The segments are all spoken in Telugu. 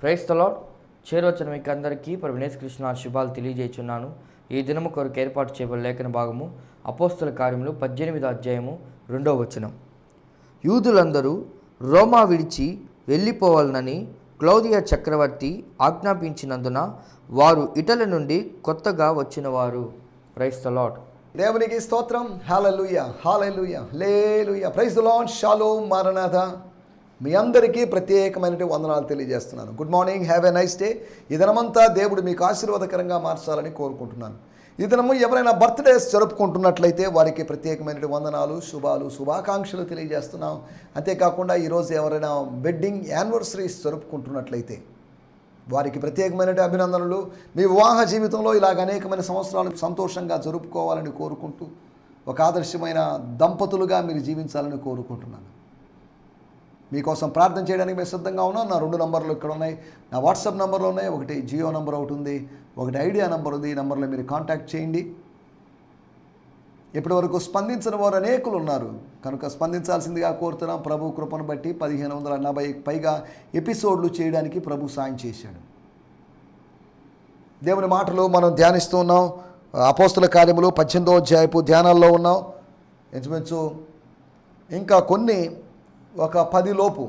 క్రైస్తలో చేరొచ్చిన మీకు అందరికీ ప్రవీణేశ్ కృష్ణ శుభాలు తెలియజేస్తున్నాను ఈ దినము కొరకు ఏర్పాటు చేయబడిన లేఖన భాగము అపోస్తుల కార్యములు పద్దెనిమిది అధ్యాయము రెండవ వచనం. యూదులందరూ రోమా విడిచి వెళ్ళిపోవాలనని క్లౌదియా చక్రవర్తి ఆజ్ఞాపించినందున వారు ఇటల నుండి కొత్తగా వచ్చిన వారు క్రైస్తలాడ్ దేవునికి స్తోత్రం. హాలలుయ. హాలలుయ. లేలుయ ప్రైజ్ లాడ్ షాలో మారనాథ. మీ అందరికీ ప్రత్యేకమైనటువంటి వందనాలు తెలియజేస్తున్నాను. Good morning have a nice day ఈ దినమంతా దేవుడు మీకు ఆశీర్వాదకరంగా మార్చాలని కోరుకుంటున్నాను. ఈ దినము ఎవరైనా బర్త్డేస్ జరుపుకుంటున్నట్లయితే వారికి ప్రత్యేకమైనటువంటి వందనాలు శుభాలు శుభాకాంక్షలు తెలియజేస్తున్నాం. అంతేకాకుండా ఈరోజు ఎవరైనా వెడ్డింగ్ యానివర్సరీస్ జరుపుకుంటున్నట్లయితే వారికి ప్రత్యేకమైనటువంటి అభినందనలు. మీ వివాహ జీవితంలో ఇలాగ అనేకమైన సంవత్సరాలు సంతోషంగా జరుపుకోవాలని కోరుకుంటూ ఒక ఆదర్శమైన దంపతులుగా మీరు జీవించాలని కోరుకుంటున్నాను. మీకోసం ప్రార్థన చేయడానికి మేము సిద్ధంగా ఉన్నాం. నా రెండు నంబర్లు ఇక్కడ ఉన్నాయి. నా వాట్సాప్ నంబర్లు ఉన్నాయి. ఒకటి జియో నంబర్ ఒకటి ఉంది. ఒకటి ఐడియా నంబర్ ఉంది. ఈ నంబర్లో మీరు కాంటాక్ట్ చేయండి. ఇప్పటి వరకు స్పందించిన వారు అనేకులు ఉన్నారు. కనుక స్పందించాల్సిందిగా కోరుతున్నాం. ప్రభు కృపను బట్టి పదిహేను వందల నలభై పైగా ఎపిసోడ్లు చేయడానికి ప్రభు సాయం చేశాడు. దేవుని మాటలు మనం ధ్యానిస్తూ ఉన్నాం. అపోస్తుల కార్యములు పద్దెనిమిదో అధ్యాయపు ధ్యానాల్లో ఉన్నాం. ఇంచుమించు ఇంకా కొన్ని ఒక పది లోపు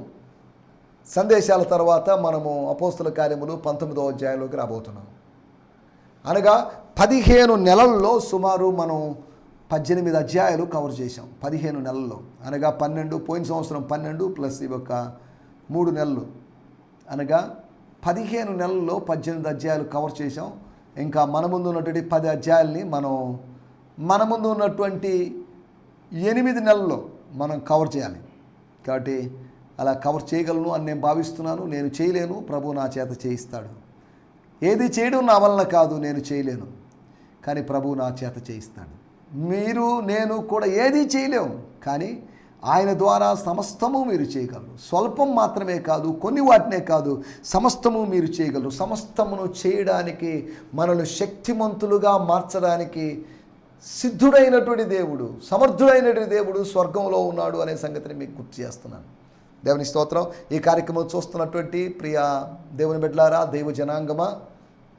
సందేశాల తర్వాత మనము అపోస్తుల కార్యములు పంతొమ్మిదో అధ్యాయంలోకి రాబోతున్నాం. అనగా పదిహేను నెలల్లో సుమారు మనం పద్దెనిమిది అధ్యాయాలు కవర్ చేశాం. పదిహేను నెలల్లో. అనగా పన్నెండు పోయిన సంవత్సరం పన్నెండు ప్లస్ ఈ ఒక మూడు నెలలు. అనగా పదిహేను నెలల్లో పద్దెనిమిది అధ్యాయాలు కవర్ చేశాం. ఇంకా మన ముందు ఉన్నటువంటి పది అధ్యాయాల్ని మనం మన ముందు ఉన్నటువంటి ఎనిమిది నెలల్లో మనం కవర్ చేయాలి. కాబట్టి అలా కవర్ చేయగలను అని నేను భావిస్తున్నాను. నేను చేయలేను. ప్రభు నా చేత చేయిస్తాడు. ఏది చేయడం నా వలన కాదు నేను చేయలేను. కానీ ప్రభు నా చేత చేయిస్తాడు. మీరు నేను కూడా ఏది చేయలేము. కానీ ఆయన ద్వారా సమస్తము మీరు చేయగలరు. స్వల్పం మాత్రమే కాదు కొన్ని వాటినే కాదు సమస్తము మీరు చేయగలరు. సమస్తమును చేయడానికి మనల్ని శక్తిమంతులుగా మార్చడానికి సిద్ధుడైనటువంటి దేవుడు సమర్థుడైనటువంటి దేవుడు స్వర్గంలో ఉన్నాడు అనే సంగతిని మీకు గుర్తు చేస్తున్నాను. దేవుని స్తోత్రం. ఈ కార్యక్రమం చూస్తున్నటువంటి ప్రియ దేవుని బిడ్డలారా దైవ జనాంగమా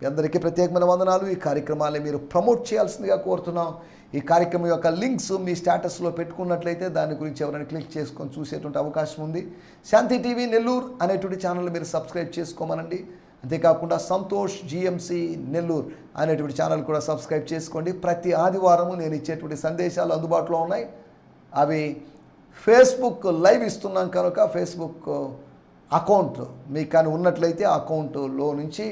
మీ అందరికీ ప్రత్యేకమైన వందనాలు. ఈ కార్యక్రమాన్ని మీరు ప్రమోట్ చేయాల్సిందిగా కోరుతున్నాం. ఈ కార్యక్రమం యొక్క లింక్స్ మీ స్టేటస్లో పెట్టుకున్నట్లయితే దాని గురించి ఎవరైనా క్లిక్ చేసుకొని చూసేటువంటి అవకాశం ఉంది. శాంతి టీవీ నెల్లూరు అనేటువంటి ఛానల్ మీరు సబ్స్క్రైబ్ చేసుకోమనండి. అంతేకాకుండా సంతోష్ జిఎంసి నెల్లూరు అనేటువంటి ఛానల్ కూడా సబ్స్క్రైబ్ చేసుకోండి. ప్రతి ఆదివారము నేను ఇచ్చేటువంటి సందేశాలు అందుబాటులో ఉన్నాయి. అవి ఫేస్బుక్ లైవ్ ఇస్తున్నాం కనుక ఫేస్బుక్ అకౌంట్ మీకు కానీ ఉన్నట్లయితే ఆ అకౌంట్లో నుంచి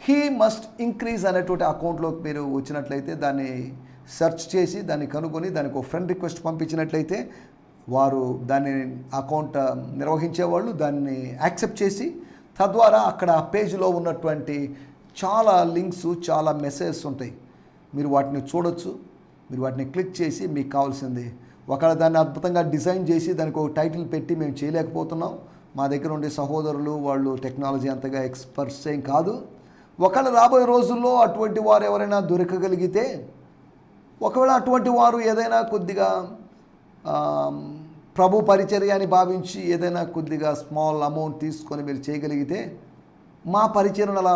హీ మస్ట్ ఇంక్రీజ్ అనేటువంటి అకౌంట్లోకి మీరు వచ్చినట్లయితే దాన్ని సెర్చ్ చేసి దాన్ని కనుగొని దానికి ఒక ఫ్రెండ్ రిక్వెస్ట్ పంపించినట్లయితే వారు దాన్ని అకౌంట్ నిర్వహించేవాళ్ళు దాన్ని యాక్సెప్ట్ చేసి తద్వారా అక్కడ ఆ పేజీలో ఉన్నటువంటి చాలా లింక్స్ చాలా మెసేజెస్ ఉంటాయి. మీరు వాటిని చూడొచ్చు. మీరు వాటిని క్లిక్ చేసి మీకు కావాల్సింది. ఒకవేళ దాన్ని అద్భుతంగా డిజైన్ చేసి దానికి ఒక టైటిల్ పెట్టి మేము చేయలేకపోతున్నాం. మా దగ్గర ఉండే సహోదరులు వాళ్ళు టెక్నాలజీ అంతగా ఎక్స్పర్ట్స్ ఏం కాదు. ఒకవేళ రాబోయే రోజుల్లో అటువంటి వారు ఎవరైనా దొరకగలిగితే ఒకవేళ అటువంటి వారు ఏదైనా కొద్దిగా ప్రభు పరిచర్య అని భావించి ఏదైనా కొద్దిగా స్మాల్ అమౌంట్ తీసుకొని మీరు చేయగలిగితే మా పరిచర్యను అలా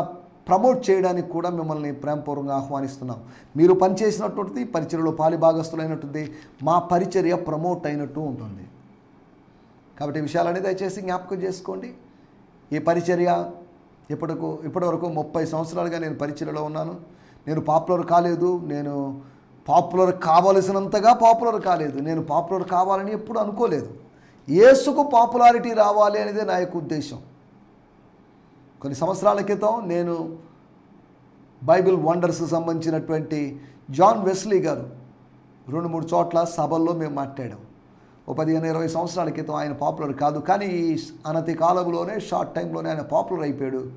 ప్రమోట్ చేయడానికి కూడా మిమ్మల్ని ప్రేమపూర్వకంగా ఆహ్వానిస్తున్నాం. మీరు పనిచేసినటువంటిది పరిచర్యలో పాలిభాగస్తులైనటువంటి మా పరిచర్య ప్రమోట్ అయినట్టు ఉంటుంది. కాబట్టి ఈ విషయాలన్నీ దయచేసి జ్ఞాపకం చేసుకోండి. ఈ పరిచర్య ఇప్పటికు ఇప్పటివరకు ముప్పై సంవత్సరాలుగా నేను పరిచర్యలో ఉన్నాను. నేను పాపులర్ కాలేదు. నేను పాపులర్ కావలసినంతగా పాపులర్ కాలేదు. నేను పాపులర్ కావాలని ఎప్పుడు అనుకోలేదు. ఏసుకు పాపులారిటీ రావాలి అనేది నా యొక్క ఉద్దేశం. కొన్ని సంవత్సరాల క్రితం నేను బైబిల్ వండర్స్ సంబంధించినటువంటి జాన్ వెస్లీ గారు రెండు మూడు చోట్ల సభల్లో మేము మాట్లాడాం. ఓ పదిహేను ఇరవై సంవత్సరాల క్రితం ఆయన పాపులర్ కాదు. కానీ ఈ అనతి కాలంలోనే షార్ట్ టైంలోనే ఆయన పాపులర్ అయిపోయాడు.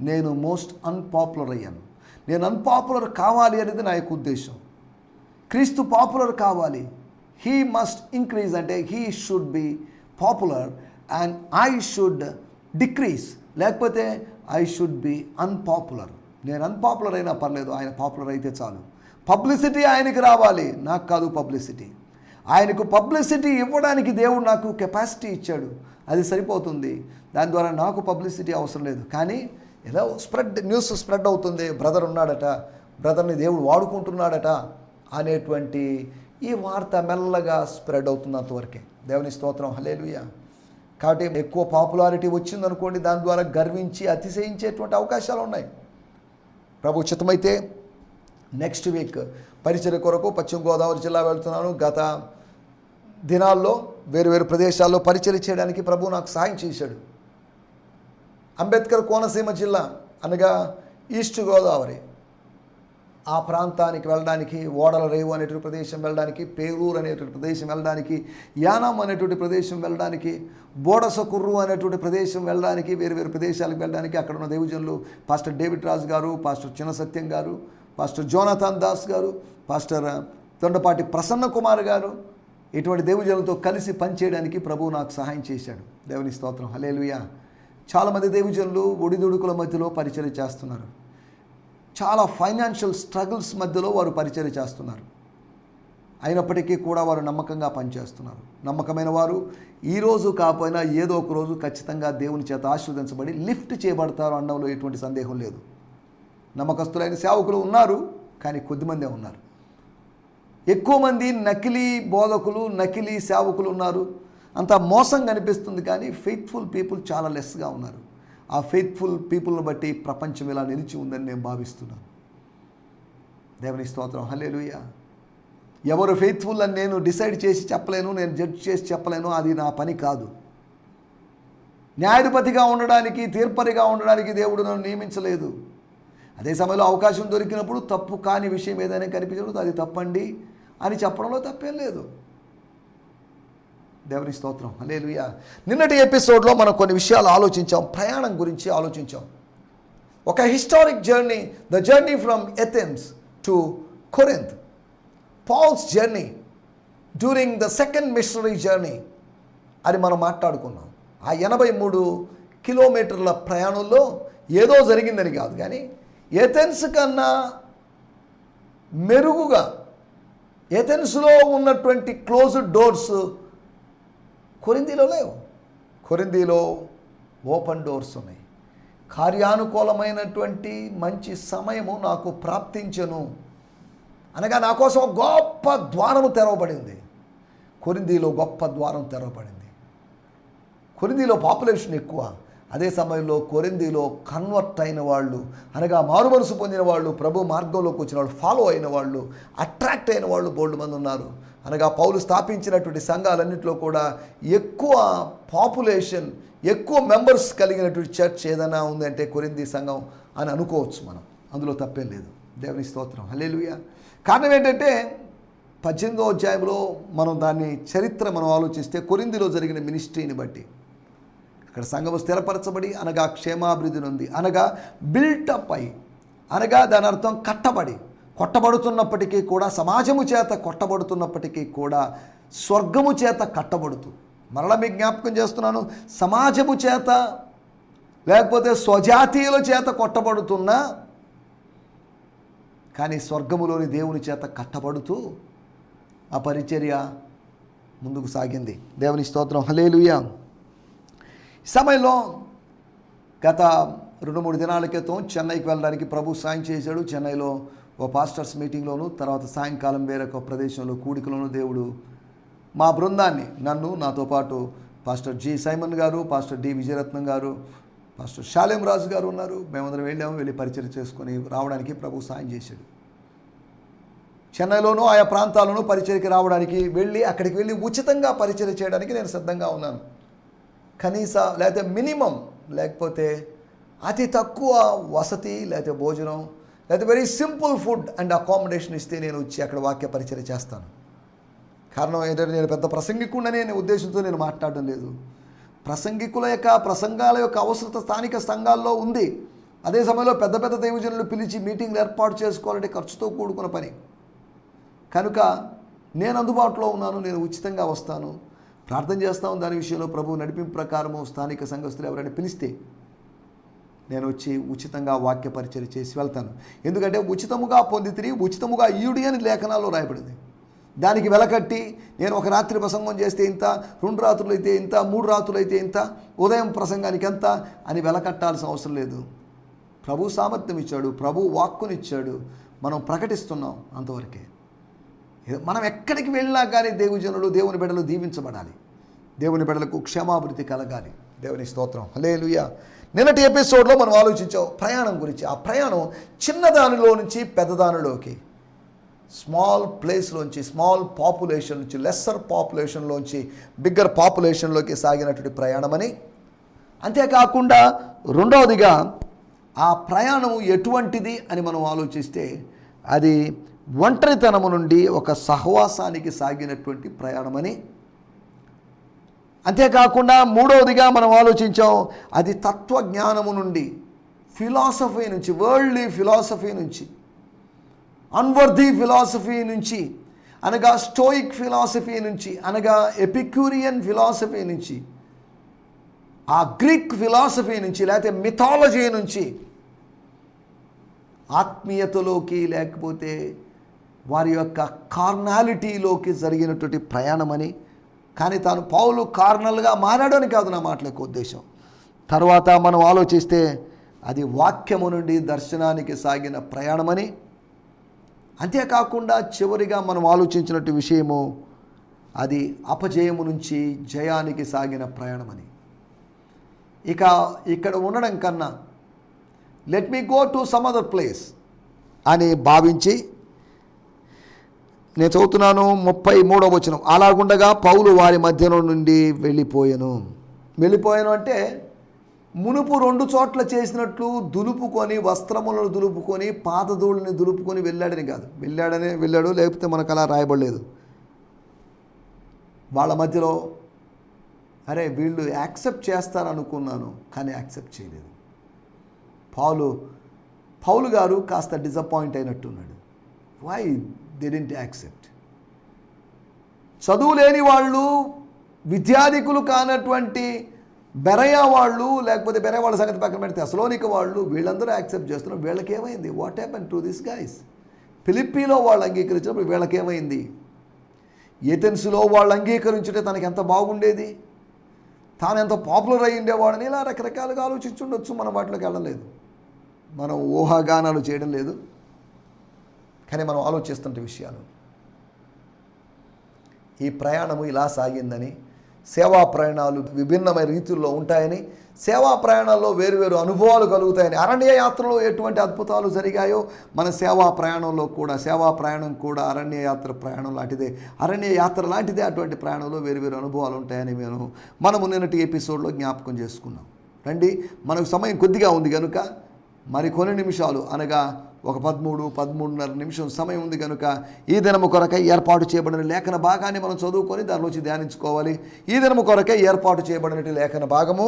నేను మోస్ట్ అన్పాపులర్ అయ్యాను. నేను అన్పాపులర్ కావాలి అనేది నా యొక్క ఉద్దేశం. క్రీస్తు పాపులర్ కావాలి. హీ మస్ట్ ఇంక్రీజ్ అంటే he should be popular and I should decrease లేకపోతే ఐ షుడ్ బి అన్పాపులర్ నేను అన్పాపులర్ అయినా పర్లేదు ఆయన పాపులర్ అయితే చాలు. పబ్లిసిటీ ఆయనకి రావాలి. నాకు కాదు పబ్లిసిటీ ఆయనకు పబ్లిసిటీ ఇవ్వడానికి దేవుడు నాకు కెపాసిటీ ఇచ్చాడు. అది సరిపోతుంది. దాని ద్వారా నాకు పబ్లిసిటీ అవసరం లేదు. కానీ ఎలా స్ప్రెడ్ న్యూస్ స్ప్రెడ్ అవుతుంది. బ్రదర్ ఉన్నాడట. బ్రదర్ని దేవుడు వాడుకుంటున్నాడట. అనేటువంటి ఈ వార్త మెల్లగా స్ప్రెడ్ అవుతుంది అంతవరకే దేవుని స్తోత్రం. హలేలుయ కాబట్టి ఎక్కువ పాపులారిటీ వచ్చిందనుకోండి దాని ద్వారా గర్వించి అతిశయించేటువంటి అవకాశాలు ఉన్నాయి. ప్రభు ఉచితమైతే నెక్స్ట్ వీక్ పరిచయ కొరకు పశ్చిమ గోదావరి జిల్లా వెళ్తున్నాను. గత దినాల్లో వేరు వేరు ప్రదేశాల్లో పరిచయం చేయడానికి ప్రభు నాకు సహాయం చేశాడు. అంబేద్కర్ కోనసీమ జిల్లా అనగా ఈస్ట్ గోదావరి. ఆ ప్రాంతానికి వెళ్ళడానికి ఓడల రేవు అనేటువంటి ప్రదేశం వెళ్ళడానికి పేరూరు అనేటువంటి ప్రదేశం వెళ్ళడానికి యానం అనేటువంటి ప్రదేశం వెళ్ళడానికి బోడసకుర్రు అనేటువంటి ప్రదేశం వెళ్ళడానికి వేరు వేరు ప్రదేశాలకు వెళ్ళడానికి అక్కడ ఉన్న దేవజనులు పాస్టర్ డేవిడ్ రాజు గారు పాస్టర్ చిన్న సత్యం గారు పాస్టర్ జోనాథాన్ దాస్ గారు పాస్టర్ తొండపాటి ప్రసన్న కుమార్ గారు ఇటువంటి దేవజనులతో కలిసి పనిచేయడానికి ప్రభువు నాకు సహాయం చేశాడు. దేవుని స్తోత్రం. హలేలుయా చాలామంది దేవజనులు ఒడిదుడుకుల మధ్యలో పరిచయం చేస్తున్నారు. చాలా ఫైనాన్షియల్ స్ట్రగుల్స్ మధ్యలో వారు పరిచయం చేస్తున్నారు. అయినప్పటికీ కూడా వారు నమ్మకంగా పనిచేస్తున్నారు. నమ్మకమైన వారు ఈరోజు కాకపోయినా ఏదో ఒక రోజు ఖచ్చితంగా దేవుని చేత ఆశీర్వదించబడి లిఫ్ట్ చేయబడతారు అనడంలో ఎటువంటి సందేహం లేదు. నమ్మకస్తులైన సేవకులు ఉన్నారు కానీ కొద్దిమందే ఉన్నారు. ఎక్కువ మంది నకిలీ బోధకులు నకిలీ సేవకులు ఉన్నారు. అంత మోసం కనిపిస్తుంది కానీ ఫెయిత్ఫుల్ పీపుల్ చాలా లెస్గా ఉన్నారు. ఆ ఫెయిత్ఫుల్ పీపుల్ని బట్టి ప్రపంచం ఇలా నిలిచి ఉందని నేను భావిస్తున్నాను. దేవుని స్తోత్రం. హలేలుయ్య ఎవరు ఫెయిత్ఫుల్ అని నేను డిసైడ్ చేసి చెప్పలేను నేను జడ్జ్ చేసి చెప్పలేను అది నా పని కాదు. న్యాయాధిపతిగా ఉండడానికి తీర్పరిగా ఉండడానికి దేవుడు నన్ను నియమించలేదు. అదే సమయంలో అవకాశం దొరికినప్పుడు తప్పు కాని విషయం ఏదైనా కనిపించినప్పుడు అది తప్పండి అని చెప్పడంలో తప్పేం లేదు. దేవుని స్తోత్రం. హల్లెలూయా. నిన్నటి ఎపిసోడ్లో మనం కొన్ని విషయాలు ఆలోచించాం ప్రయాణం గురించి ఆలోచించాం. ఒక historic journey the journey from Athens to Corinth Paul's journey during the second missionary journey అని మనం మాట్లాడుకున్నాం. ఆ ఎనభై మూడు కిలోమీటర్ల ప్రయాణంలో ఏదో జరిగిందని కాదు కానీ ఏథెన్స్ కన్నా మెరుగుగా ఏథెన్స్లో ఉన్నటువంటి క్లోజ్డ్ డోర్స్ కొరిందీలో లేవు. కొరిందీలో ఓపెన్ డోర్స్ ఉన్నాయి. కార్యానుకూలమైనటువంటి మంచి సమయము నాకు ప్రాప్తించను. అనగా నా కోసం గొప్ప ద్వారము తెరవబడింది. కొరిందీలో గొప్ప ద్వారం తెరవబడింది. కొరిందీలో పాపులేషన్ ఎక్కువ. అదే సమయంలో కొరిందీలో కన్వర్ట్ అయిన వాళ్ళు అనగా మారుమనసు పొందిన వాళ్ళు ప్రభు మార్గంలోకి వచ్చిన వాళ్ళు ఫాలో అయిన వాళ్ళు అట్రాక్ట్ అయిన వాళ్ళు బోల్డ్ మంది ఉన్నారు. అనగా పౌలు స్థాపించినటువంటి సంఘాలన్నింటిలో కూడా ఎక్కువ పాపులేషన్ ఎక్కువ మెంబర్స్ కలిగినటువంటి చర్చ్ ఏదైనా ఉందంటే కొరింది సంఘం అని అనుకోవచ్చు మనం. అందులో తప్పే లేదు. దేవుని స్తోత్రం. హలేలుయ కారణం ఏంటంటే పద్దెనిమిదో అధ్యాయంలో మనం దాన్ని చరిత్ర మనం ఆలోచిస్తే కొరిందిలో జరిగిన మినిస్ట్రీని బట్టి ఇక్కడ సంఘము స్థిరపరచబడి అనగా క్షేమాభివృద్ధి ఉంది అనగా బిల్టప్ అయి అనగా దాని అర్థం కట్టబడి కొట్టబడుతున్నప్పటికీ కూడా సమాజము చేత కొట్టబడుతున్నప్పటికీ కూడా స్వర్గము చేత కట్టబడుతూ. మరలా మీకు జ్ఞాపకం చేస్తున్నాను సమాజము చేత లేకపోతే స్వజాతీయుల చేత కొట్టబడుతున్న కానీ స్వర్గములోని దేవుని చేత కట్టబడుతూ ఆ పరిచర్య ముందుకు సాగింది. దేవుని స్తోత్రం. హలేలుయా సమయంలో గత రెండు మూడు దినాల క్రితం చెన్నైకి వెళ్ళడానికి ప్రభు సాయం చేశాడు. చెన్నైలో ఓ పాస్టర్స్ మీటింగ్లోను తర్వాత సాయంకాలం వేరొక ప్రదేశంలో కూడికలోను దేవుడు మా బృందాన్ని నన్ను నాతో పాటు పాస్టర్ జి సైమన్ గారు పాస్టర్ డి విజయరత్నం గారు పాస్టర్ శాలేం రాజు గారు ఉన్నారు. మేమందరం వెళ్ళాము వెళ్ళి పరిచయం చేసుకొని రావడానికి ప్రభు సాయం చేశాడు. చెన్నైలోనూ ఆయా ప్రాంతాలను పరిచయకి రావడానికి వెళ్ళి అక్కడికి వెళ్ళి ఉచితంగా పరిచయం చేయడానికి నేను సిద్ధంగా ఉన్నాను. కనీస లేకపోతే మినిమం లేకపోతే అతి తక్కువ వసతి లేకపోతే భోజనం లేకపోతే very simple food and accommodation ఇస్తే నేను వచ్చి అక్కడ వాక్య పరిచయం చేస్తాను. కారణం ఏంటంటే నేను పెద్ద ప్రసంగికుండానే అనే ఉద్దేశంతో నేను మాట్లాడడం లేదు. ప్రసంగికుల యొక్క ప్రసంగాల యొక్క అవసరత స్థానిక సంఘాల్లో ఉంది. అదే సమయంలో పెద్ద పెద్ద దైవజనులు పిలిచి మీటింగ్లు ఏర్పాటు చేసుకోవాలంటే ఖర్చుతో కూడుకున్న పని. కనుక నేను అందుబాటులో ఉన్నాను నేను ఉచితంగా వస్తాను. ప్రార్థన చేస్తాం దాని విషయంలో ప్రభు నడిపింపు ప్రకారము స్థానిక సంఘస్థులు ఎవరైనా పిలిస్తే నేను వచ్చి ఉచితంగా వాక్య పరిచయం చేసి వెళ్తాను. ఎందుకంటే ఉచితముగా పొంది తిరిగి ఉచితముగా ఈయుడి అని లేఖనాల్లో రాయబడింది. దానికి వెలకట్టి నేను ఒక రాత్రి ప్రసంగం చేస్తే ఇంత రెండు రాత్రులు అయితే ఇంత మూడు రాత్రులు అయితే ఇంత ఉదయం ప్రసంగానికి ఎంత అని వెలకట్టాల్సిన అవసరం లేదు. ప్రభు సామర్థ్యం ఇచ్చాడు ప్రభు వాక్కునిచ్చాడు. మనం ప్రకటిస్తున్నాం అంతవరకే. మనం ఎక్కడికి వెళ్ళినా కానీ దేవుని జనులు దేవుని బిడ్డలు దీవించబడాలి. దేవుని బిడ్డలకు క్షమాభివృద్ధి కలగాలి. దేవుని స్తోత్రం. హలే నిన్నటి ఎపిసోడ్లో మనం ఆలోచించాం ప్రయాణం గురించి. ఆ ప్రయాణం చిన్నదానిలో నుంచి పెద్దదానిలోకి. స్మాల్ ప్లేస్లోంచి స్మాల్ పాపులేషన్ నుంచి లెస్సర్ పాపులేషన్లోంచి బిగ్గర్ పాపులేషన్లోకి సాగినటువంటి ప్రయాణమని అంతేకాకుండా రెండవదిగా ఆ ప్రయాణం ఎటువంటిది అని మనం ఆలోచిస్తే అది ఒంటరితనము నుండి ఒక సహవాసానికి సాగినటువంటి ప్రయాణమని. అంతేకాకుండా మూడవదిగా మనం ఆలోచించాం అది తత్వజ్ఞానము నుండి ఫిలాసఫీ నుంచి వరల్డ్లీ ఫిలాసఫీ నుంచి అన్వర్ధీ ఫిలాసఫీ నుంచి అనగా స్టోయిక్ ఫిలాసఫీ నుంచి అనగా ఎపిక్యూరియన్ ఫిలాసఫీ నుంచి ఆ గ్రీక్ ఫిలాసఫీ నుంచి లేకపోతే మిథాలజీ నుంచి ఆత్మీయతలోకి లేకపోతే వారి యొక్క కార్నాలిటీలోకి జరిగినటువంటి ప్రయాణమని కానీ తాను పౌలు కార్నల్గా మారాడని కాదు నా మాటల యొక్క ఉద్దేశం. తర్వాత మనం ఆలోచిస్తే అది వాక్యము నుండి దర్శనానికి సాగిన ప్రయాణమని అంతేకాకుండా చివరిగా మనం ఆలోచించినట్టు విషయము అది అపజయము నుంచి జయానికి సాగిన ప్రయాణమని. ఇక ఇక్కడ ఉండడం కన్నా let me go to some other place అని భావించి నేను చదువుతున్నాను ముప్పై మూడవ వచనం. అలాగుండగా పౌలు వారి మధ్యలో నుండి వెళ్ళిపోయాను. వెళ్ళిపోయాను అంటే మునుపు రెండు చోట్ల చేసినట్లు దులుపుకొని వస్త్రములను దులుపుకొని పాతదూళ్ళని దులుపుకొని వెళ్ళాడని కాదు. వెళ్ళాడనే వెళ్ళాడు లేకపోతే మనకు అలా రాయబడలేదు. వాళ్ళ మధ్యలో అరే వీళ్ళు యాక్సెప్ట్ చేస్తారనుకున్నాను కానీ యాక్సెప్ట్ చేయలేదు. పౌలు పౌలు గారు కాస్త డిసప్పాయింట్ అయినట్టున్నాడు. వై డింట్ యాక్సెప్ట్ చదువు లేని వాళ్ళు విద్యాధికులు కానటువంటి బెరయా వాళ్ళు లేకపోతే బెరయ వాళ్ళ సంగతి పక్కన పెడితే అసలోనిక వాళ్ళు వీళ్ళందరూ యాక్సెప్ట్ చేస్తున్నారు వీళ్ళకేమైంది? What happen to this guys ఫిలిప్పీలో వాళ్ళు అంగీకరించినప్పుడు వీళ్ళకేమైంది? ఏథెన్స్లో వాళ్ళు అంగీకరించుంటే తనకి ఎంత బాగుండేది? తాను ఎంత పాపులర్ అయి ఉండేవాడని? ఇలా రకరకాలుగా ఆలోచించుండొచ్చు. మనం వాటిలోకి వెళ్ళలేదు. మనం ఊహాగానాలు చేయడం లేదు. కానీ మనం ఆలోచిస్తుంటే విషయాలు. ఈ ప్రయాణము ఇలా సాగిందని సేవా ప్రయాణాలు విభిన్నమైన రీతుల్లో ఉంటాయని సేవా ప్రయాణాల్లో వేరువేరు అనుభవాలు కలుగుతాయని అరణ్య యాత్రలో ఎటువంటి అద్భుతాలు జరిగాయో మన సేవా ప్రయాణంలో కూడా సేవా ప్రయాణం కూడా అరణ్య యాత్ర ప్రయాణం లాంటిదే. అరణ్య యాత్ర లాంటిదే అటువంటి ప్రయాణంలో వేరువేరు అనుభవాలు ఉంటాయని మేము మనము నిన్నటి ఎపిసోడ్లో జ్ఞాపకం చేసుకున్నాం. రండి మనకు సమయం కొద్దిగా ఉంది కనుక మరి కొన్ని నిమిషాలు అనగా ఒక పదమూడు పదమూడున్నర నిమిషం సమయం ఉంది కనుక ఈ దినము కొరకై ఏర్పాటు చేయబడిన లేఖన భాగాన్ని మనం చదువుకొని దానిలోంచి ధ్యానించుకోవాలి. ఈ దినము కొరకై ఏర్పాటు చేయబడిన లేఖన భాగము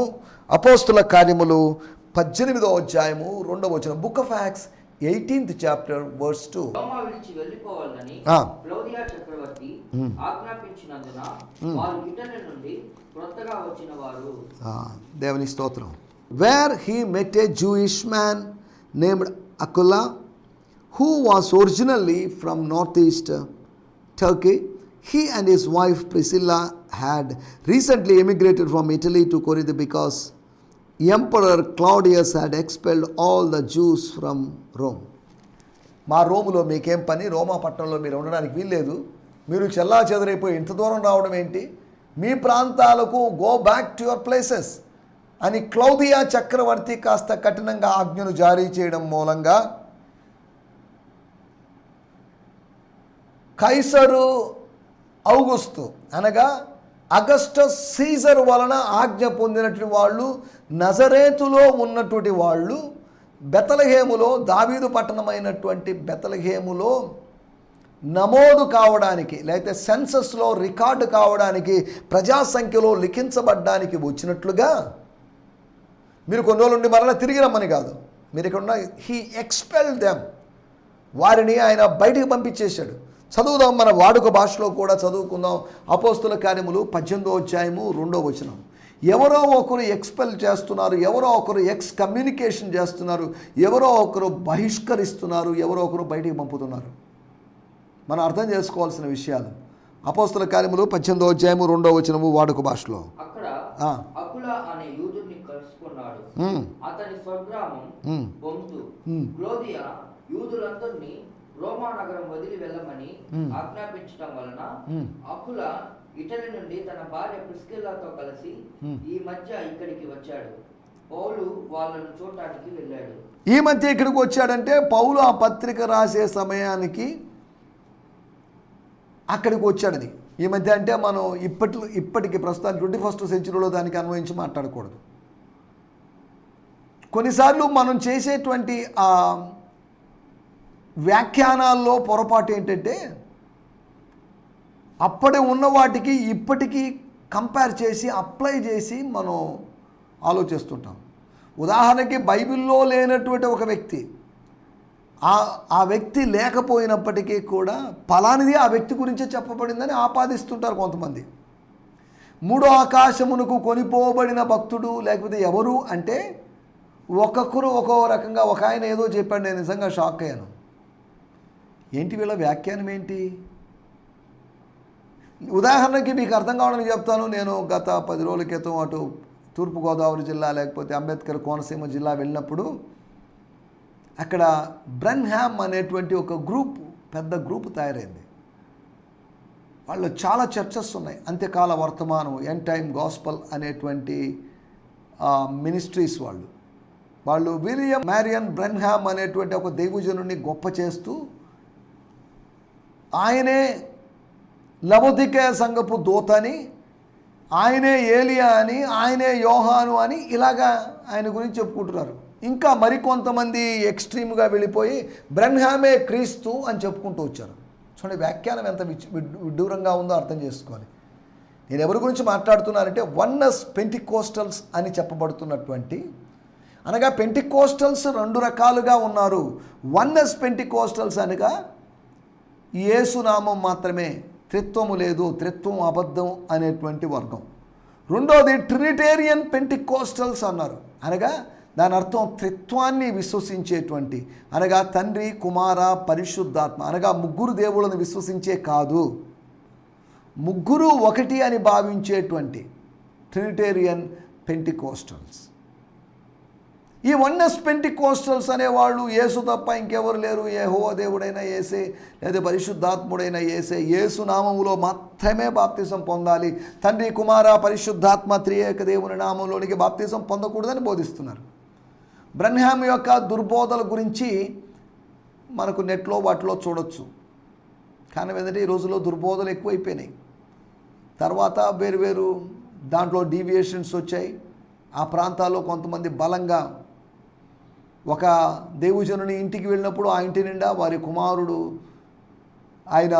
అపోస్తుల కార్యములు పద్దెనిమిదో అధ్యాయము రెండవ వచనం. Book of Acts eighteenth chapter verse two వచ్చిన దేవుని స్తోత్రం. Where he met a Jewish man named Aquila who was originally from north east Turkey he and his wife Priscilla had recently emigrated from Italy to Corinth because emperor Claudius had expelled all the Jews from Rome మా రోములో మీకేం పని? రోమా పట్టణంలో మీరు ఉండడానికి వీల్లేదు. మీరు చెల్లా చెదరైపోయి ఇంత దూరం రావడం ఏంటి? మీ ప్రాంతాలకు go back to your places అని క్లౌదియా చక్రవర్తి కాస్త కఠినంగా ఆజ్ఞను జారీ చేయడం మూలంగా కైసరు ఔగుస్తు అనగా అగస్టస్ సీజర్ వలన ఆజ్ఞ పొందినటువంటి వాళ్ళు నజరేతులో ఉన్నటువంటి వాళ్ళు బెతలహేములో దావీదు పట్టణమైనటువంటి బెతలహేములో నమోదు కావడానికి లేకపోతే సెన్సస్లో రికార్డు కావడానికి ప్రజా సంఖ్యలో లిఖించబడ్డానికి వచ్చినట్లుగా మీరు కొన్ని రోజులు ఉండి మరలా తిరిగి రమ్మని కాదు. మీరు ఇక్కడ ఉన్న హీ ఎక్స్పెల్ దెమ్ వారిని ఆయన బయటికి పంపించేశాడు. చదువుదాం మన వాడుక భాషలో కూడా చదువుకుందాం. అపోస్తుల కార్యములు పద్దెనిమిదో అధ్యాయము రెండో వచనం. ఎవరో ఒకరు ఎక్స్పెల్ చేస్తున్నారు ఎవరో ఒకరు ఎక్స్ కమ్యూనికేషన్ చేస్తున్నారు ఎవరో ఒకరు బహిష్కరిస్తున్నారు ఎవరో ఒకరు బయటికి పంపుతున్నారు. మనం అర్థం చేసుకోవాల్సిన విషయాలు. అపోస్తుల కార్యములు పద్దెనిమిదో అధ్యాయము రెండో వచనము వాడుక భాషలో. అతని స్వగ్రామం రోమా నగరం వదిలి వెళ్ళమని మ్. ఆజ్ఞాపించటం వలన. అకుల ఇటలీ నుండి తన భార్య ప్రిస్కిల్లాతో కలిసి. ఈ మధ్య ఇక్కడికి వచ్చాడు పౌలు వాళ్ళను చూడటానికి వెళ్ళాడు ఈ మధ్య ఇక్కడికి వచ్చాడంటే పౌలు ఆ పత్రిక రాసే సమయానికి అక్కడికి వచ్చాడని ఈ మధ్య అంటే మనం ఇప్పటి ఇప్పటికి ప్రస్తుతం ట్వంటీ ఫస్ట్ సెంచురీలో దానికి అన్వయించి మాట్లాడకూడదు కొన్నిసార్లు మనం చేసేటువంటి ఆ వ్యాఖ్యానాల్లో పొరపాటు ఏంటంటే అప్పటి ఉన్న వాటికి ఇప్పటికీ కంపేర్ చేసి అప్లై చేసి మనం ఆలోచిస్తుంటాం. ఉదాహరణకి బైబిల్లో లేనటువంటి ఒక వ్యక్తి ఆ ఆ వ్యక్తి లేకపోయినప్పటికీ కూడా ఫలానిది ఆ వ్యక్తి గురించే చెప్పబడిందని ఆపాదిస్తుంటారు కొంతమంది. మూడో ఆకాశమునకు కొనిపోబడిన భక్తుడు లేకపోతే ఎవరు అంటే ఒక్కొక్కరు ఒక్కో రకంగా ఒక ఆయన ఏదో చెప్పాడు నేను నిజంగా షాక్ అయ్యాను. ఏంటి వీళ్ళ వ్యాఖ్యానం ఏంటి? ఉదాహరణకి మీకు అర్థం కావడానికి చెప్తాను. నేను గత పది రోజుల క్రితం అటు తూర్పుగోదావరి జిల్లా లేకపోతే అంబేద్కర్ కోనసీమ జిల్లా వెళ్ళినప్పుడు అక్కడ బ్రన్హామ్ అనేటువంటి ఒక గ్రూప్ పెద్ద గ్రూప్ తయారైంది. వాళ్ళు చాలా చర్చస్ ఉన్నాయి. అంత్యకాల వర్తమానం ఎన్ టైమ్ గాస్పల్ అనేటువంటి మినిస్ట్రీస్ వాళ్ళు. వాళ్ళు విలియం మ్యారియన్ బ్రన్హామ్ అనేటువంటి ఒక దైవజనుడిని గొప్ప చేస్తూ ఆయనే లవోదిక సంఘపు దూతని ఆయనే ఏలియా అని ఆయనే యోహాను అని ఇలాగా ఆయన గురించి చెప్పుకుంటున్నారు. ఇంకా మరికొంతమంది ఎక్స్ట్రీమ్గా వెళ్ళిపోయి బ్రహ్మామే క్రీస్తు అని చెప్పుకుంటూ వచ్చారు. చూడండి వ్యాఖ్యానం ఎంత విడ్డూరంగా ఉందో అర్థం చేసుకోవాలి. నేను ఎవరి గురించి మాట్లాడుతున్నానంటే వన్నస్ పెంటికోస్టల్స్ అని చెప్పబడుతున్నటువంటి అనగా పెంటికోస్టల్స్ రెండు రకాలుగా ఉన్నారు. వన్నస్ పెంటికోస్టల్స్ అనగా ఏసునామం మాత్రమే త్రిత్వము లేదు త్రిత్వం అబద్ధం అనేటువంటి వర్గం. రెండోది ట్రినిటేరియన్ పెంటికోస్టల్స్ అన్నారు. అనగా దాని అర్థం త్రిత్వాన్ని విశ్వసించేటువంటి అనగా తండ్రి కుమార పరిశుద్ధాత్మ అనగా ముగ్గురు దేవుళ్ళని విశ్వసించే కాదు. ముగ్గురు ఒకటి అని భావించేటువంటి ట్రినిటేరియన్ పెంటికోస్టల్స్. ఈ వన్నెస్ పెంటికోస్టల్స్ అనేవాళ్ళు యేసు తప్ప ఇంకెవరు లేరు. ఏ హో దేవుడైనా ఏసే లేదా పరిశుద్ధాత్ముడైన ఏసే యేసు నామములో మాత్రమే బాప్తిసం పొందాలి. తండ్రి కుమార పరిశుద్ధాత్మ త్రియేక దేవుని నామంలోనికి బాప్తిసం పొందకూడదని బోధిస్తున్నారు. బ్రహ్మాం యొక్క దుర్బోధల గురించి మనకు నెట్లో వాటిలో చూడొచ్చు. కానీ ఏంటంటే ఈ రోజుల్లో దుర్బోధలు ఎక్కువైపోయినాయి. తర్వాత వేరు వేరు దాంట్లో డీవియేషన్స్ వచ్చాయి. ఆ ప్రాంతాల్లో కొంతమంది బలంగా ఒక దేవుజనుని ఇంటికి వెళ్ళినప్పుడు ఆ ఇంటి నిండా వారి కుమారుడు ఆయన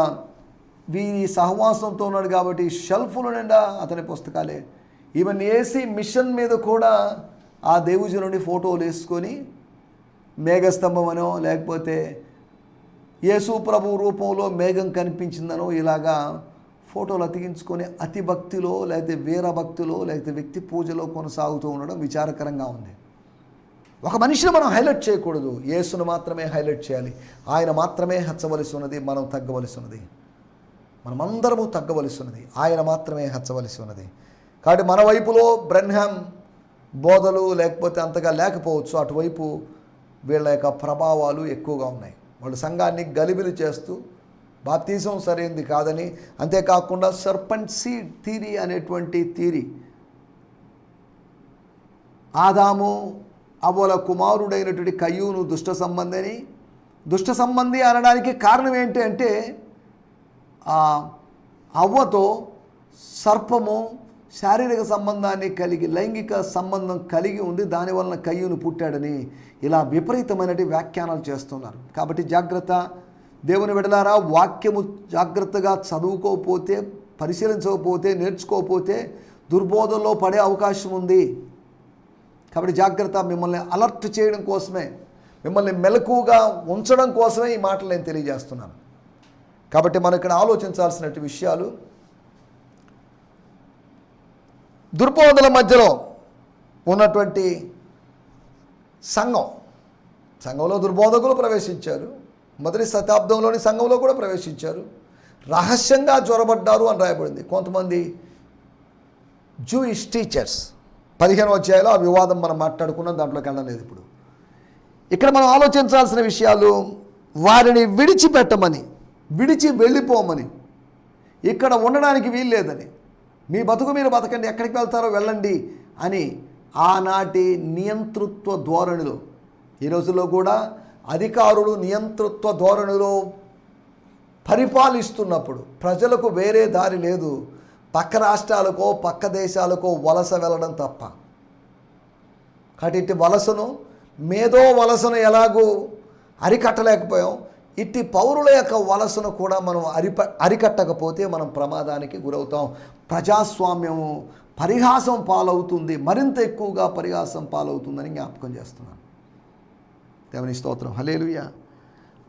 వీరి సహవాసంతో ఉన్నాడు కాబట్టి షెల్ఫ్ల నిండా అతని పుస్తకాలే. ఈవెన్ ఏసీ మిషన్ మీద కూడా ఆ దేవుజనుడి ఫోటోలు వేసుకొని మేఘస్తంభమనో లేకపోతే యేసు ప్రభు రూపంలో మేఘం కనిపించిందనో ఇలాగా ఫోటోలు అతికించుకొని అతి భక్తిలో లేకపోతే వీర భక్తిలో లేకపోతే వ్యక్తి పూజలో కొనసాగుతూ ఉండడం విచారకరంగా ఉంది. ఒక మనిషిని మనం హైలైట్ చేయకూడదు. యేసును మాత్రమే హైలైట్ చేయాలి. ఆయన మాత్రమే హెచ్చవలసి ఉన్నది మనం తగ్గవలసి ఉన్నది. మనమందరము తగ్గవలసి ఉన్నది. ఆయన మాత్రమే హెచ్చవలసి ఉన్నది. కాబట్టి మన వైపులో బ్రహ్మాం బోధలు లేకపోతే అంతగా లేకపోవచ్చు. అటువైపు వీళ్ళ యొక్క ప్రభావాలు ఎక్కువగా ఉన్నాయి. వాళ్ళు సంఘాన్ని గలిబిలి చేస్తూ బాప్తీసం సరైనది కాదని అంతేకాకుండా సర్పంట్ సీడ్ థీరీ అనేటువంటి థీరీ ఆదాము అవ్వల కుమారుడైనటువంటి కయ్యూను దుష్ట సంబంధిని. దుష్ట సంబంధి అనడానికి కారణం ఏంటి అంటే అవ్వతో సర్పము శారీరక సంబంధాన్ని కలిగి లైంగిక సంబంధం కలిగి ఉండి దానివలన కయ్యూను పుట్టాడని ఇలా విపరీతమైనటువంటి వ్యాఖ్యానాలు చేస్తున్నారు. కాబట్టి జాగ్రత్త. దేవుని విడలారా వాక్యము జాగ్రత్తగా చదువుకోకపోతే పరిశీలించకపోతే నేర్చుకోకపోతే దుర్బోధంలో పడే అవకాశం ఉంది. కాబట్టి జాగ్రత్త మిమ్మల్ని అలర్ట్ చేయడం కోసమే మిమ్మల్ని మెలకుగా ఉంచడం కోసమే ఈ మాటలు నేను తెలియజేస్తున్నాను. కాబట్టి మనం ఇక్కడ ఆలోచించాల్సిన విషయాలు దుర్బోధల మధ్యలో ఉన్నటువంటి సంఘం సంఘంలో దుర్బోధకులు ప్రవేశించారు. మొదటి శతాబ్దంలోని సంఘంలో కూడా ప్రవేశించారు. రహస్యంగా జ్వరబడ్డారు అని రాయబడింది. కొంతమంది జూయిష్ టీచర్స్ పదిహేను అధ్యాయంలో ఆ వివాదం మనం మాట్లాడుకున్నాం దాంట్లోకి వెళ్ళలేదు ఇప్పుడు. ఇక్కడ మనం ఆలోచించాల్సిన విషయాలు వారిని విడిచిపెట్టమని విడిచి వెళ్ళిపోమని. ఇక్కడ ఉండడానికి వీల్లేదని మీ బతుకు మీరు బతకండి ఎక్కడికి వెళ్తారో వెళ్ళండి అని ఆనాటి నియంతృత్వ ధోరణిలో ఈ రోజుల్లో కూడా అధికారులు నియంతృత్వ ధోరణిలో పరిపాలిస్తున్నప్పుడు ప్రజలకు వేరే దారి లేదు. పక్క రాష్ట్రాలకో పక్క దేశాలకో వలస వెళ్ళడం తప్ప. కాబట్టి ఇట్టి వలసను మేధో వలసను ఎలాగూ అరికట్టలేకపోయాం. ఇట్టి పౌరుల యొక్క వలసను కూడా మనం అరిప అరికట్టకపోతే మనం ప్రమాదానికి గురవుతాం. ప్రజాస్వామ్యము పరిహాసం పాలవుతుంది. మరింత ఎక్కువగా పరిహాసం పాలవుతుందని జ్ఞాపకం చేస్తున్నాను. దేవుని స్తోత్రం. హలేలుయ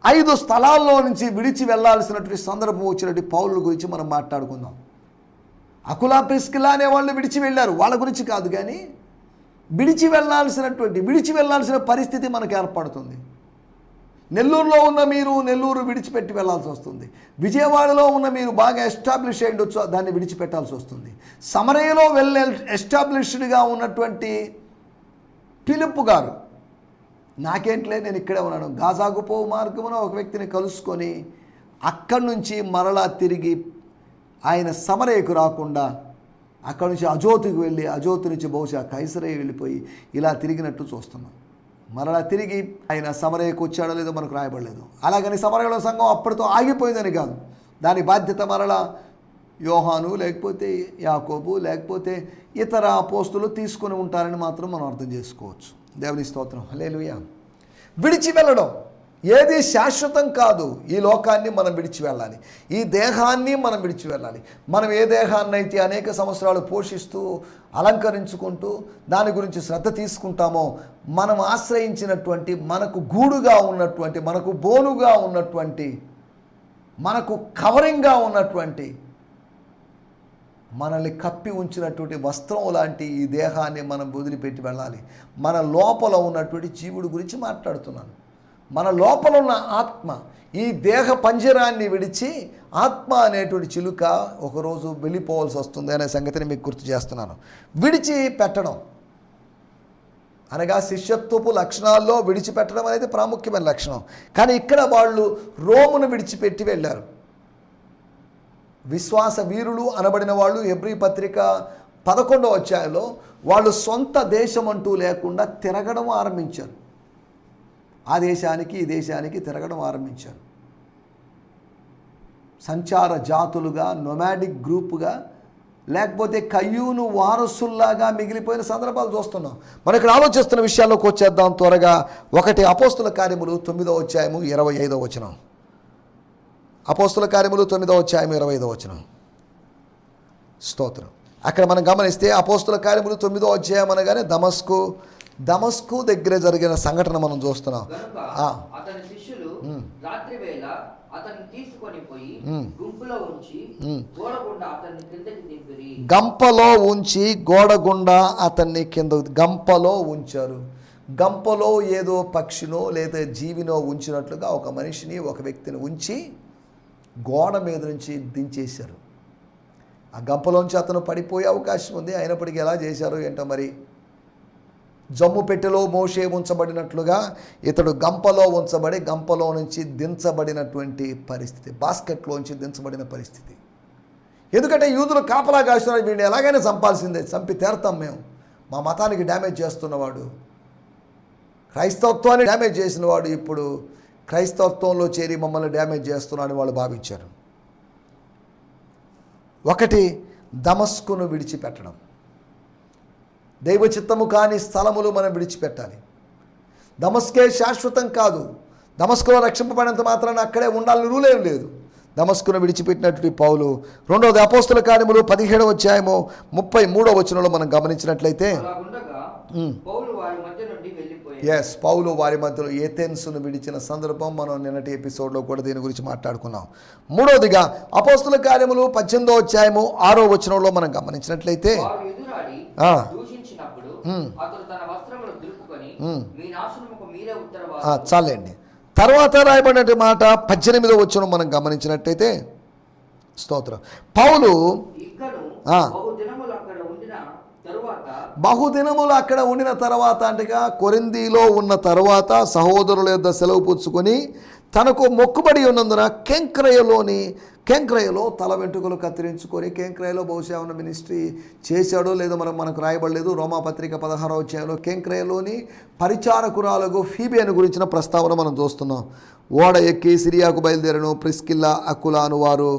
ఐదు స్థలాల్లో నుంచి విడిచి వెళ్ళాల్సినటువంటి సందర్భం వచ్చినటువంటి పౌరుల గురించి మనం మాట్లాడుకుందాం. అకులా ప్రిస్కిలా అనే వాళ్ళు విడిచి వెళ్ళారు. వాళ్ళ గురించి కాదు కానీ విడిచి వెళ్ళాల్సినటువంటి విడిచి వెళ్ళాల్సిన పరిస్థితి మనకు ఏర్పడుతుంది. నెల్లూరులో ఉన్న మీరు నెల్లూరు విడిచిపెట్టి వెళ్ళాల్సి వస్తుంది. విజయవాడలో ఉన్న మీరు బాగా ఎస్టాబ్లిష్ అయి ఉండొచ్చు దాన్ని విడిచిపెట్టాల్సి వస్తుంది. సమరయ్యలో వెళ్ళే ఎస్టాబ్లిష్డ్గా ఉన్నటువంటి పిలుపు గారు నాకేంట్లే నేను ఇక్కడే ఉన్నాను. గాజాకు పోవు మార్గమున ఒక వ్యక్తిని కలుసుకొని అక్కడి నుంచి మరలా తిరిగి ఆయన సమరయకు రాకుండా అక్కడి నుంచి అజోతికి వెళ్ళి అజోతి నుంచి బహుశా కైసరయ్య వెళ్ళిపోయి ఇలా తిరిగినట్టు చూస్తున్నాం. మరలా తిరిగి ఆయన సమరయ్యకు వచ్చాడో లేదో మనకు రాయబడలేదు. అలాగని సమరయ్యలో సంఘం అప్పటితో ఆగిపోయిందని కాదు. దాని బాధ్యత మరలా యోహాను లేకపోతే యాకోబు లేకపోతే ఇతర పోస్టులు తీసుకొని ఉంటారని మాత్రం మనం అర్థం చేసుకోవచ్చు. దేవుని స్తోత్రం. లేలుయా విడిచి వెళ్ళడం. ఏది శాశ్వతం కాదు ఈ లోకాన్ని మనం విడిచి వెళ్ళాలి. ఈ దేహాన్ని మనం విడిచి వెళ్ళాలి. మనం ఏ దేహాన్ని అయితే అనేక సంవత్సరాలు పోషిస్తూ అలంకరించుకుంటూ దాని గురించి శ్రద్ధ తీసుకుంటామో మనం ఆశ్రయించినటువంటి మనకు గూడుగా ఉన్నటువంటి మనకు బోనుగా ఉన్నటువంటి మనకు కవరింగ్గా ఉన్నటువంటి మనల్ని కప్పి ఉంచినటువంటి వస్త్రం లాంటి ఈ దేహాన్ని మనం వదిలిపెట్టి వెళ్ళాలి. మన లోపల ఉన్నటువంటి జీవుడి గురించి మాట్లాడుతున్నాను. మన లోపల ఉన్న ఆత్మ ఈ దేహ పంజరాన్ని విడిచి ఆత్మ అనేటువంటి చిలుక ఒకరోజు వెళ్ళిపోవాల్సి వస్తుంది అనే సంగతిని మీకు గుర్తు చేస్తున్నాను. విడిచి పెట్టడం. అనగా శిష్యత్వపు లక్షణాల్లో విడిచిపెట్టడం అనేది ప్రాముఖ్యమైన లక్షణం. కానీ ఇక్కడ వాళ్ళు రోమును విడిచిపెట్టి వెళ్ళారు. విశ్వాస వీరులు అనబడిన వాళ్ళు ఎబ్రి పత్రిక పదకొండవ అధ్యాయంలో వాళ్ళు సొంత దేశం అంటూ లేకుండా తిరగడం ఆరంభించారు. ఆ దేశానికి ఈ దేశానికి తిరగడం ఆరంభించారు. సంచార జాతులుగా నొమాడిక్ గ్రూపుగా లేకపోతే కయ్యూను వారసుల్లాగా మిగిలిపోయిన సందర్భాలు చూస్తున్నాం. మనం ఇక్కడ ఆలోచిస్తున్న విషయాల్లోకి వచ్చేద్దాం త్వరగా. ఒకటి అపోస్తుల కార్యములు తొమ్మిదో అధ్యాయము ఇరవై ఐదో వచనం. అపోస్తుల కార్యములు తొమ్మిదో అధ్యాయం ఇరవై ఐదో వచనం. స్తోత్రం. అక్కడ మనం గమనిస్తే అపోస్తుల కార్యములు తొమ్మిదో అధ్యాయం అనగానే దమస్కు దమస్కు దగ్గర జరిగిన సంఘటన మనం చూస్తున్నాం. అతని శిష్యులు రాత్రి వేళ అతన్ని తీసుకొని పోయి. గుంపులో ఉంచి అతన్ని దింపిరి. గంపలో ఉంచి గోడగుండా అతన్ని కింద గంపలో ఉంచారు. గంపలో ఏదో పక్షినో లేదా జీవినో ఉంచినట్లుగా ఒక మనిషిని ఒక వ్యక్తిని ఉంచి గోడ మీద నుంచి దించేశారు. ఆ గంపలోంచి అతను పడిపోయే అవకాశం ఉంది. అయినప్పటికీ ఎలా చేశారో ఏంటో మరి జమ్ము పెట్టెలో మోషే ఉంచబడినట్లుగా ఇతడు గంపలో ఉంచబడి గంపలో నుంచి దించబడినటువంటి పరిస్థితి బాస్కెట్లోంచి దించబడిన పరిస్థితి. ఎందుకంటే యూదులు కాపలా కాస్తున్నారు వీడిని ఎలాగైనా చంపాల్సిందే చంపి తీరతాం మేము. మా మతానికి డ్యామేజ్ చేస్తున్నవాడు క్రైస్తవత్వాన్ని డ్యామేజ్ చేసినవాడు ఇప్పుడు క్రైస్తవత్వంలో చేరి మమ్మల్ని డ్యామేజ్ చేస్తున్నాడని వాళ్ళు భావించారు. ఒకటి దమస్కును విడిచిపెట్టడం. దైవ చిత్తము కాని స్థలములు మనం విడిచిపెట్టాలి. దమస్కే శాశ్వతం కాదు. దమస్కులో రక్షింపబడినంత మాత్రాన అక్కడే ఉండాలని రూలేం లేదు. దమస్కును విడిచిపెట్టినటువంటి పౌలు రెండవది అపోస్తుల కార్యములు పదిహేడవ అధ్యాయము ముప్పై మూడవ వచనంలో మనం గమనించినట్లయితే ఎస్ పౌలు వారి మధ్యలో ఏథెన్స్ను విడిచిన సందర్భం మనం నిన్నటి ఎపిసోడ్లో కూడా దీని గురించి మాట్లాడుకున్నాం. మూడవదిగా అపోస్తుల కార్యములు పద్దెనిమిదో అధ్యాయము ఆరో వచనంలో మనం గమనించినట్లయితే అతడు తన వస్త్రములు దులుపుకొని మ్. మీ నాశనముకు మీరే ఆ, ఉత్తరవాదు చాలండి. తర్వాత రాయబడిన మాట పద్దెనిమిదో వచ్చిన మనం గమనించినట్టయితే స్తోత్రం. పౌలు బహుదినములు అక్కడ ఉండిన తర్వాత అంటగా కొరిందీలో ఉన్న తర్వాత సహోదరుల యొద్ద సెలవు పుచ్చుకొని తనకు మొక్కుబడి ఉన్నందున కెంక్రయలోని కెంక్రయలో తల వెంట్రుకలు కత్తిరించుకొని కెంక్రయలో బహుశా ఉన్న మినిస్ట్రీ చేశాడో లేదో మనం మనకు రాయబడలేదు. రోమాపత్రిక పదహారో అధ్యాయంలో కెంక్రయలోని పరిచారకురాలకు ఫీబియను గురించిన ప్రస్తావన మనం చూస్తున్నాం. ఓడ ఎక్కి సిరియాకు బయలుదేరను ప్రిస్కిల్లా అకులా అను వారు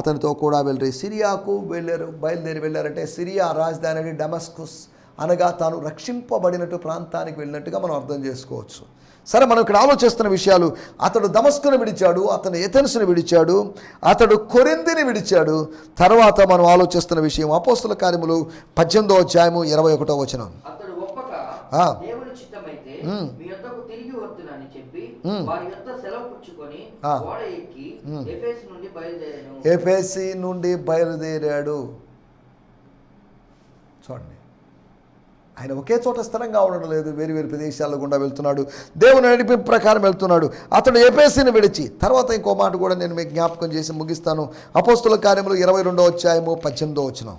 అతనితో కూడా వెళ్ళరు సిరియాకు వెళ్ళారు. బయలుదేరి వెళ్ళారంటే సిరియా రాజధాని డమస్కుస్ అనగా తాను రక్షింపబడినట్టు ప్రాంతానికి వెళ్ళినట్టుగా మనం అర్థం చేసుకోవచ్చు. సరే మనం ఇక్కడ ఆలోచిస్తున్న విషయాలు అతడు దమస్కును విడిచాడు అతను ఎథెన్స్ను విడిచాడు అతడు కొరిందిని విడిచాడు. తర్వాత మనం ఆలోచిస్తున్న విషయం అపోస్తుల కార్యములు పద్దెనిమిదో అధ్యాయము ఇరవై ఒకటో వచనం. ఎఫెసి నుండి బయలుదేరాడు. చూడండి. ఆయన ఒకే చోట స్థిరంగా ఉండడం లేదు. వేరు వేరు ప్రదేశాల గుండా వెళ్తున్నాడు. దేవుని నడిపింపు ప్రకారం వెళ్తున్నాడు. అతడు ఎఫేసిని విడిచి తర్వాత ఇంకో మాట కూడా నేను మీకు జ్ఞాపకం చేసి ముగిస్తాను. అపోస్తుల కార్యములు ఇరవై రెండో అధ్యాయము పద్దెనిమిదో వచ్చిన.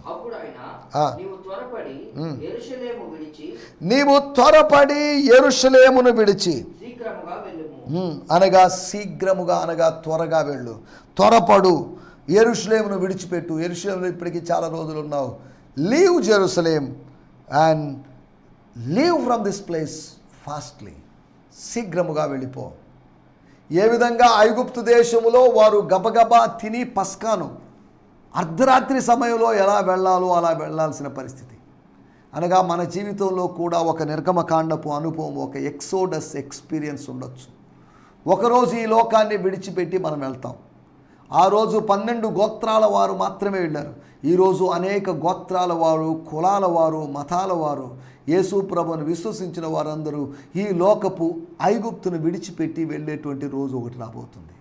నీవు త్వరపడి ఎరుషలేమును విడిచి అనగా శీఘ్రముగా అనగా త్వరగా వెళ్ళు. త్వరపడు ఎరుషలేమును విడిచిపెట్టు. ఎరుషలేములో ఇప్పటికీ చాలా రోజులు ఉన్నావు. Leave Jerusalem and leave from this place fastly శీఘ్రముగా వెళ్ళిపో. ఏ విధంగా ఐగుప్తు దేశములో వారు గబగబా తిని పస్కాను అర్ధరాత్రి సమయంలో ఎలా వెళ్ళాలో అలా వెళ్ళాల్సిన పరిస్థితి. అనగా మన జీవితంలో కూడా ఒక నిర్గమకాండపు అనుభవం ఒక ఎక్సోడస్ ఎక్స్పీరియన్స్ ఉండొచ్చు. ఒకరోజు ఈ లోకాన్ని విడిచిపెట్టి మనం వెళ్తాం. ఆ రోజు పన్నెండు గోత్రాల వారు మాత్రమే వెళ్ళారు. ఈరోజు అనేక గోత్రాల వారు కులాల వారు మతాల వారు యేసు ప్రభుని విశ్వసించిన వారందరూ ఈ లోకపు ఐగుప్తును విడిచిపెట్టి వెళ్ళేటువంటి రోజు ఒకటి రాబోతుంది.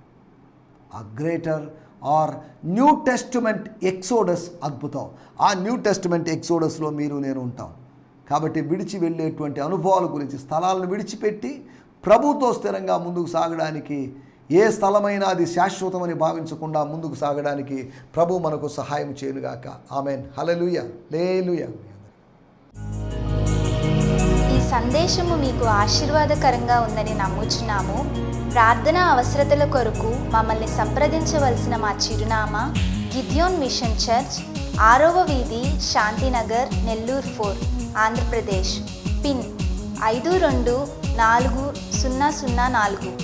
ఆ greater or new testament Exodus అద్భుతం. ఆ న్యూ టెస్టిమెంట్ ఎక్సోడస్లో మీరు నేను ఉంటాం. కాబట్టి విడిచి వెళ్ళేటువంటి అనుభవాల గురించి స్థలాలను విడిచిపెట్టి ప్రభుతో స్థిరంగా ముందుకు సాగడానికి ఏ స్థలమైనా అది శాశ్వతమని భావించకుండా ముందుకు సాగడానికి ప్రభు మనకు సహాయం చేయనుగాక. ఆమెన్. హలలుయ లేలుయ ఈ సందేశము మీకు ఆశీర్వాదకరంగా ఉందని నమ్ముచున్నాము. ప్రార్థన అవసరతల కొరకు మమ్మల్ని సంప్రదించవలసిన మా చిరునామా గిద్యోన్ మిషన్ చర్చ్ ఆరవ వీధి శాంతినగర్ నెల్లూరు ఫోర్ ఆంధ్రప్రదేశ్. పిన్ ఐదు రెండు నాలుగు సున్నా సున్నా నాలుగు.